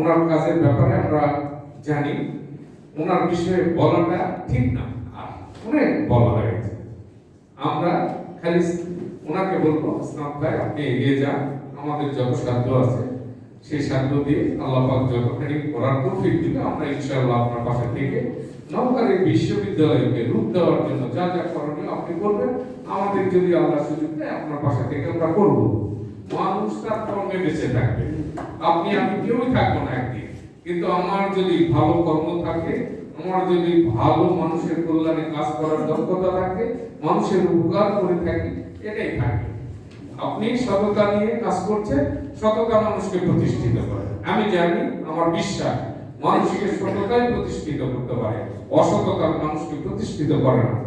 ওনার কাজের ব্যাপারে আমরা জানি। ওনার বিষয়ে বলাটা ঠিক না। আর অনেক বলা হয়েছে। আমরা খালি ওনাকে বলব স্নাত ভাই, আপনি এগিয়ে যান। আমাদের যত সাধ্য আছে, সেই সাধ্য দিয়ে আল্লাহ পাক যতখানি করার তৌফিক দিবে, আমরা ইনশাআল্লাহ আপনার পাশে থেকে এই বিশ্ববিদ্যালয়কে রূপ দেওয়ার জন্য যা যা করণীয় আপনি করবেন। আমাদের যদি আল্লাহ সুযোগ দেয়, আপনার পাশে থেকে আমরা করব। মানুষ কর্মে বেঁচে থাকবে। আপনি, আমি কেউই থাকব না একদিন। কিন্তু আমার যদি ভালো কর্ম থাকে, আমার যদি ভালো মানুষের কল্যাণে কাজ করার দক্ষতা থাকে, মানুষের উপকার করে থাকি, এটাই থাকবে। আপনি সততা নিয়ে কাজ করছেন, সততা মানুষকে প্রতিষ্ঠিত করে আমি জানি, আমার বিশ্বাস, মানুষকে সততাই প্রতিষ্ঠিত করতে পারে। অসততা মানুষকে প্রতিষ্ঠিত করে না।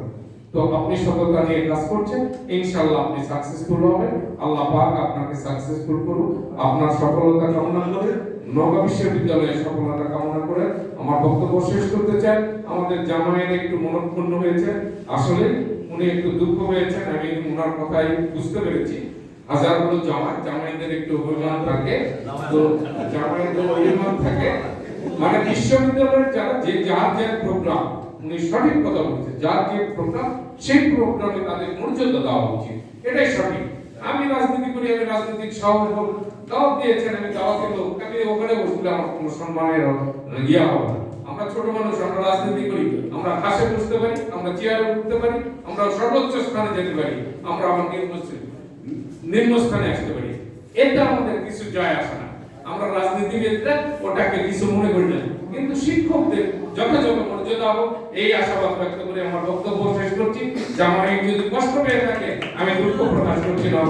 তো আপনি সততা নিয়ে কাজ করছেন, ইনশাআল্লাহ আপনি সাকসেসফুল হবেন। আল্লাহ পাক আপনাকে সাকসেসফুল করুন আপনার সফলতা কামনা করে নগা বিশ্ববিদ্যালয়ের সফলতা কামনা করে আমার বক্তব্য শেষ করতে চাই। আমাদের জামাইয়ের একটু মনক্ষুণ্ণ হয়েছে। আসলে উনি একটু দুঃখ হয়েছেন আমি ওনার কথাই বুঝতে পেরেছি। হাজারগুলো জামাই, জামাইদের একটু অভিমান থাকে। তো জামাইদের অভিমান থাকে। মানে বিশ্ববিদ্যালয়ের যারা যে যার যে প্রোগ্রাম উনি সঠিক কথা বলছেন। যার যে প্রোগ্রাম সেই প্রোগ্রামে তাদের মর্যাদা দেওয়া উচিত। এটাই সঠিক। আমি রাজনীতি করি, আমি রাজনৈতিক হব দাওয়াত দিয়েছেন, আমি দাওয়াতের লোক আমি ওখানে বসলে আমার কোনো সম্মানের ইয়া হবে। আমরা ছোট মানুষ, আমরা রাজনীতি করি, আমরা ঘাসে বসতে পারি, আমরা চেয়ারে উঠতে পারি, আমরা সর্বোচ্চ স্থানে যেতে পারি, আমরা আমার নিম্ন নিম্ন স্থানে আসতে পারি। এটা আমাদের কিছু যায় আসে না। আমরা রাজনীতিবিদরা ওটাকে কিছু মনে করি না। কিন্তু শিক্ষকদের যথাযথ মর্যাদা হোক, এই আশাবাদ ব্যক্ত করে আমার বক্তব্য শেষ করছি। যে জামাই যদি কষ্ট পেয়ে থাকে, আমি দুঃখ প্রকাশ করছি না